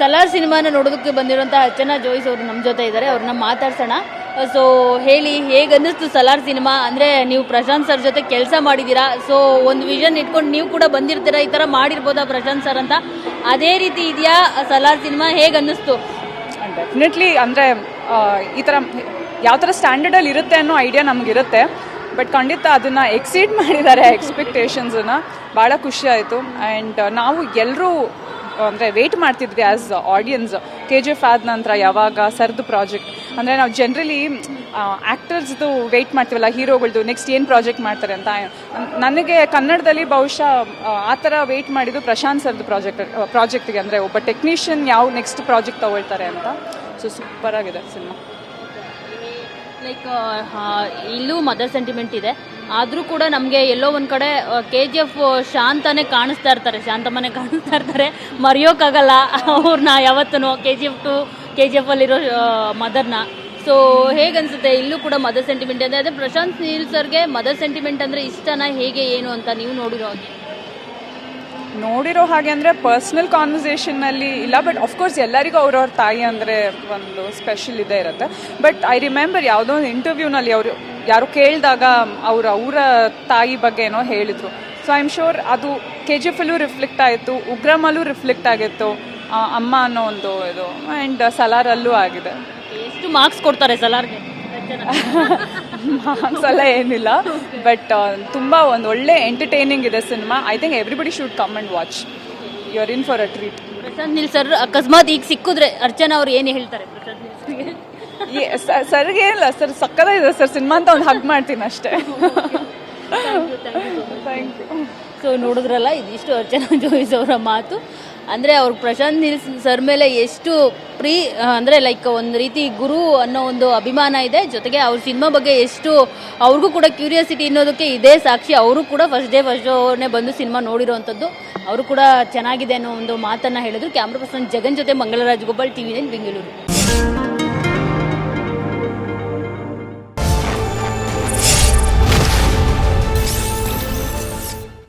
ಸಲಾರ್ ಸಿನಿಮಾನ ನೋಡೋದಕ್ಕೆ ಬಂದಿರುವಂಥ ಅರ್ಚನಾ ಜೋಯಿಸ್ ಅವರು ನಮ್ಮ ಜೊತೆ ಇದ್ದಾರೆ ಅವ್ರನ್ನ ಮಾತಾಡ್ಸೋಣ. ಸೊ ಹೇಳಿ ಹೇಗೆ ಅನ್ನಿಸ್ತು ಸಲಾರ್ ಸಿನಿಮಾ? ಅಂದರೆ ನೀವು ಪ್ರಶಾಂತ್ ಸರ್ ಜೊತೆ ಕೆಲಸ ಮಾಡಿದ್ದೀರಾ ಸೊ ಒಂದು ವಿಷನ್ ಇಟ್ಕೊಂಡು ನೀವು ಕೂಡ ಬಂದಿರ್ತೀರಾ? ಈ ಥರ ಮಾಡಿರ್ಬೋದಾ ಪ್ರಶಾಂತ್ ಸರ್ ಅಂತ? ಅದೇ ರೀತಿ ಇದೆಯಾ ಸಲಾರ್ ಸಿನಿಮಾ? ಹೇಗೆ ಅನ್ನಿಸ್ತು ಡೆಫಿನೆಟ್ಲಿ ಅಂದರೆ ಈ ಥರ ಯಾವ ಥರ ಸ್ಟ್ಯಾಂಡರ್ಡಲ್ಲಿ ಇರುತ್ತೆ ಅನ್ನೋ ಐಡಿಯಾ ನಮಗಿರುತ್ತೆ. ಬಟ್ ಖಂಡಿತ ಅದನ್ನು ಎಕ್ಸೀಡ್ ಮಾಡಿದ್ದಾರೆ ಎಕ್ಸ್ಪೆಕ್ಟೇಷನ್ಸನ್ನು ಭಾಳ ಖುಷಿ ಆಯಿತು. ಆ್ಯಂಡ್ ನಾವು ಎಲ್ಲರೂ ಅಂದರೆ ವೆಯ್ಟ್ ಮಾಡ್ತಿದ್ವಿ as audience K G F ಆದ ನಂತರ ಯಾವಾಗ ಸರ್ದು ಪ್ರಾಜೆಕ್ಟ್ ಅಂದರೆ ನಾವು ಜನರಲಿ ಆ್ಯಕ್ಟರ್ಸ್ದು ವೆಯ್ಟ್ ಮಾಡ್ತೀವಲ್ಲ ಹೀರೋಗಳ್ದು ನೆಕ್ಸ್ಟ್ ಏನು ಪ್ರಾಜೆಕ್ಟ್ ಮಾಡ್ತಾರೆ ಅಂತ. ನನಗೆ ಕನ್ನಡದಲ್ಲಿ ಬಹುಶಃ ಆ, ಥರ ವೆಯ್ಟ್ ಮಾಡಿದ್ದು ಪ್ರಶಾಂತ್ ಸರ್ದು ಪ್ರಾಜೆಕ್ಟ್ ಪ್ರಾಜೆಕ್ಟಿಗೆ ಅಂದರೆ ಒಬ್ಬ ಟೆಕ್ನಿಷಿಯನ್ ಯಾವ ನೆಕ್ಸ್ಟ್ ಪ್ರಾಜೆಕ್ಟ್ ತೊಗೊಳ್ತಾರೆ ಅಂತ. ಸೊ ಸೂಪರ್ ಆಗಿದೆ ಸಿನಿಮಾ. ಲೈಕ್ ಇಲ್ಲೂ ಮದರ್ ಸೆಂಟಿಮೆಂಟ್ ಇದೆ. ಆದರೂ ಕೂಡ ನಮಗೆ ಎಲ್ಲೋ ಒಂದು ಕಡೆ ಕೆ ಜಿ ಎಫ್ ಶಾಂತನೇ ಕಾಣಿಸ್ತಾ ಇರ್ತಾರೆ. ಶಾಂತಮ್ಮನೇ ಕಾಣಿಸ್ತಾ ಇರ್ತಾರೆ. ಮರೆಯೋಕ್ಕಾಗಲ್ಲ ಅವ್ರನ್ನ ಯಾವತ್ತೂ K G F two K G F ಅಲ್ಲಿರೋ ಮದರ್ನ. ಸೊ ಹೇಗನ್ಸುತ್ತೆ? ಇಲ್ಲೂ ಕೂಡ ಮದರ್ ಸೆಂಟಿಮೆಂಟ್ ಇದೆ ಅದೇ ಪ್ರಶಾಂತ್ ನೀಲ್ ಸರ್ಗೆ ಮದರ್ ಸೆಂಟಿಮೆಂಟ್ ಅಂದರೆ ಇಷ್ಟನ? ಹೇಗೆ, ಏನು ಅಂತ ನೀವು ನೋಡಿರೋ ಹಾಗೆ. ನೋಡಿರೋ ಹಾಗೆ ಅಂದರೆ ಪರ್ಸ್ನಲ್ ಕಾನ್ವರ್ಸೇಷನ್ನಲ್ಲಿ ಇಲ್ಲ ಬಟ್ ಆಫ್ಕೋರ್ಸ್ ಎಲ್ಲರಿಗೂ ಅವ್ರವ್ರ ತಾಯಿ ಅಂದರೆ ಒಂದು ಸ್ಪೆಷಲ್ ಇದೇ ಇರುತ್ತೆ. ಬಟ್ ಐ ರಿಮೆಂಬರ್ ಯಾವುದೋ ಒಂದು ಇಂಟರ್ವ್ಯೂನಲ್ಲಿ ಅವರು ಯಾರು ಕೇಳಿದಾಗ ಅವರ ಅವರ ತಾಯಿ ಬಗ್ಗೆ ಏನೋ ಹೇಳಿದರು. ಸೊ ಐ ಆಮ್ ಶೋರ್ ಅದು ಕೆ ಜಿ ಎಫಲ್ಲೂ ರಿಫ್ಲೆಕ್ಟ್ ಆಯಿತು ಉಗ್ರಮಲ್ಲೂ ರಿಫ್ಲೆಕ್ಟ್ ಆಗಿತ್ತು ಅಮ್ಮ ಅನ್ನೋ ಒಂದು ಇದು ಆ್ಯಂಡ್ ಸಲಾರಲ್ಲೂ ಆಗಿದೆ. ಎಷ್ಟು ಮಾರ್ಕ್ಸ್ ಕೊಡ್ತಾರೆ ಸಲಾರ್ಗೆ ಮಾರ್ಕ್ಸ್ ಎಲ್ಲ ಏನಿಲ್ಲ ಬಟ್ ತುಂಬ ಒಂದು ಒಳ್ಳೆ ಎಂಟರ್ಟೈನಿಂಗ್ ಇದೆ cinema I think everybody should come and watch you are in for a treat Prashanth Neel sir ಅಕಸ್ಮಾತ್ ಈಗ ಸಿಕ್ಕಿದ್ರೆ ಅರ್ಚನಾ ಅವ್ರು ಏನು ಹೇಳ್ತಾರೆ? ಸರ್ಗೆ ಇಲ್ಲ ಏನಿಲ್ಲ ಸರ್ ಇದೆ ಸರ್ ಸಿನಿಮಾ ಅಂತ ಒಂದು ಹಗ್ ಮಾಡ್ತೀನಿ ಅಷ್ಟೇ. ಥ್ಯಾಂಕ್ ಯು ಸೊ ನೋಡಿದ್ರಲ್ಲ ಇದಿಷ್ಟು ಅರ್ಚನಾ ಜೋಯಿಸ್ ಅವರ ಮಾತು. ಅಂದರೆ ಅವ್ರು ಪ್ರಶಾಂತ್ ನೀಲ್ ಸರ್ ಮೇಲೆ ಎಷ್ಟು ಪ್ರೀ ಅಂದರೆ ಲೈಕ್ ಒಂದು ರೀತಿ ಗುರು ಅನ್ನೋ ಒಂದು ಅಭಿಮಾನ ಇದೆ. ಜೊತೆಗೆ ಅವ್ರ ಸಿನಿಮಾ ಬಗ್ಗೆ ಎಷ್ಟು ಅವ್ರಿಗೂ ಕೂಡ ಕ್ಯೂರಿಯಾಸಿಟಿ ಅನ್ನೋದಕ್ಕೆ ಇದೇ ಸಾಕ್ಷಿ. ಅವರು ಕೂಡ ಫಸ್ಟ್ ಡೇ ಫಸ್ಟ್ ಶೋನೇ ಬಂದು ಸಿನಿಮಾ ನೋಡಿರೋವಂಥದ್ದು ಅವರು ಕೂಡ ಚೆನ್ನಾಗಿದೆ ಅನ್ನೋ ಒಂದು ಮಾತನ್ನು ಹೇಳಿದ್ರು. ಕ್ಯಾಮ್ರಾ ಪರ್ಸನ್ ಜಗನ್ ಜೊತೆ Mangalraj Gopal T V nine Bengaluru.